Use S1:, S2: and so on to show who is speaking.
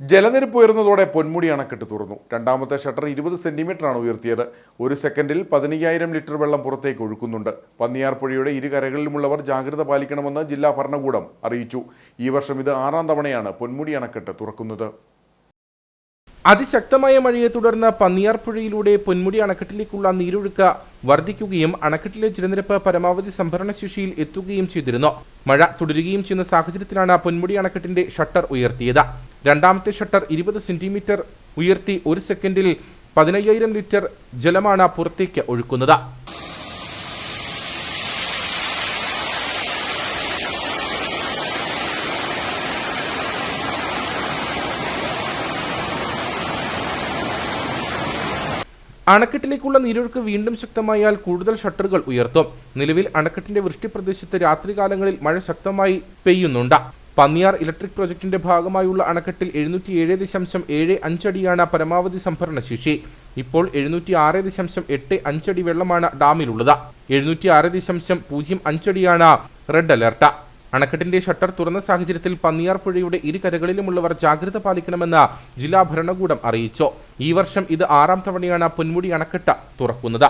S1: ജലനിരപ്പ് ഉയർന്നതോടെ പൊന്മുടി അണക്കെട്ട് തുറന്നു. രണ്ടാമത്തെ ഷട്ടർ ഇരുപത് സെന്റിമീറ്ററാണ് ഉയർത്തിയത്. ഒരു സെക്കൻഡിൽ പതിനയ്യായിരം ലിറ്റർ വെള്ളം പുറത്തേക്ക് ഒഴുക്കുന്നുണ്ട്. പന്നിയാർ പുഴയുടെ ഇരു കരകളിലുമുള്ളവർ ജാഗ്രത പാലിക്കണമെന്ന് ജില്ലാ ഭരണകൂടം അറിയിച്ചു. ഈ വർഷം ഇത് ആറാം തവണയാണ് പൊന്മുടി അണക്കെട്ട് തുറക്കുന്നത്.
S2: അതിശക്തമായ മഴയെ തുടർന്ന് പന്നിയാർ പുഴയിലൂടെ പൊന്മുടി അണക്കെട്ടിലേക്കുള്ള നീരൊഴുക്ക് വർദ്ധിക്കുകയും അണക്കെട്ടിലെ ജലനിരപ്പ് പരമാവധി സംഭരണ ശേഷിയിൽ എത്തുകയും ചെയ്തിരുന്നു. മഴ തുടരുകയും ചെയ്യുന്ന സാഹചര്യത്തിലാണ് പൊന്മുടി അണക്കെട്ടിന്റെ ഷട്ടർ ഉയർത്തിയത്. രണ്ടാമത്തെ ഷട്ടർ ഇരുപത് സെന്റിമീറ്റർ ഉയർത്തി ഒരു സെക്കൻഡിൽ പതിനയ്യായിരം ലിറ്റർ ജലമാണ് പുറത്തേക്ക് ഒഴുക്കുന്നത്. അണക്കെട്ടിലേക്കുള്ള നീരൊഴുക്ക് വീണ്ടും ശക്തമായാൽ കൂടുതൽ ഷട്ടറുകൾ ഉയർത്തും. നിലവിൽ അണക്കെട്ടിന്റെ വൃഷ്ടിപ്രദേശത്ത് രാത്രികാലങ്ങളിൽ മഴ ശക്തമായി പെയ്യുന്നുണ്ട്. പന്നിയാർ ഇലക്ട്രിക് പ്രൊജക്ടിന്റെ ഭാഗമായുള്ള അണക്കെട്ടിൽ എഴുന്നൂറ്റി ഏഴ് ദശാംശം ഏഴ് അഞ്ചടിയാണ് പരമാവധി സംഭരണ ശേഷി ഇപ്പോൾ എഴുന്നൂറ്റി ആറ് ദശാംശം എട്ട് അഞ്ചടി വെള്ളമാണ് ഡാമിലുള്ളത്. എഴുന്നൂറ്റി ആറ് ദശാംശം പൂജ്യം അഞ്ചടിയാണ് റെഡ് അലർട്ട്. അണക്കെട്ടിന്റെ ഷട്ടർ തുറന്ന സാഹചര്യത്തിൽ പന്നിയാർ പുഴയുടെ ഇരു കരകളിലുമുള്ളവർ ജാഗ്രത പാലിക്കണമെന്ന് ജില്ലാ ഭരണകൂടം അറിയിച്ചു. ഈ വർഷം ഇത് ആറാം തവണയാണ് പൊന്മുടി അണക്കെട്ട് തുറക്കുന്നത്.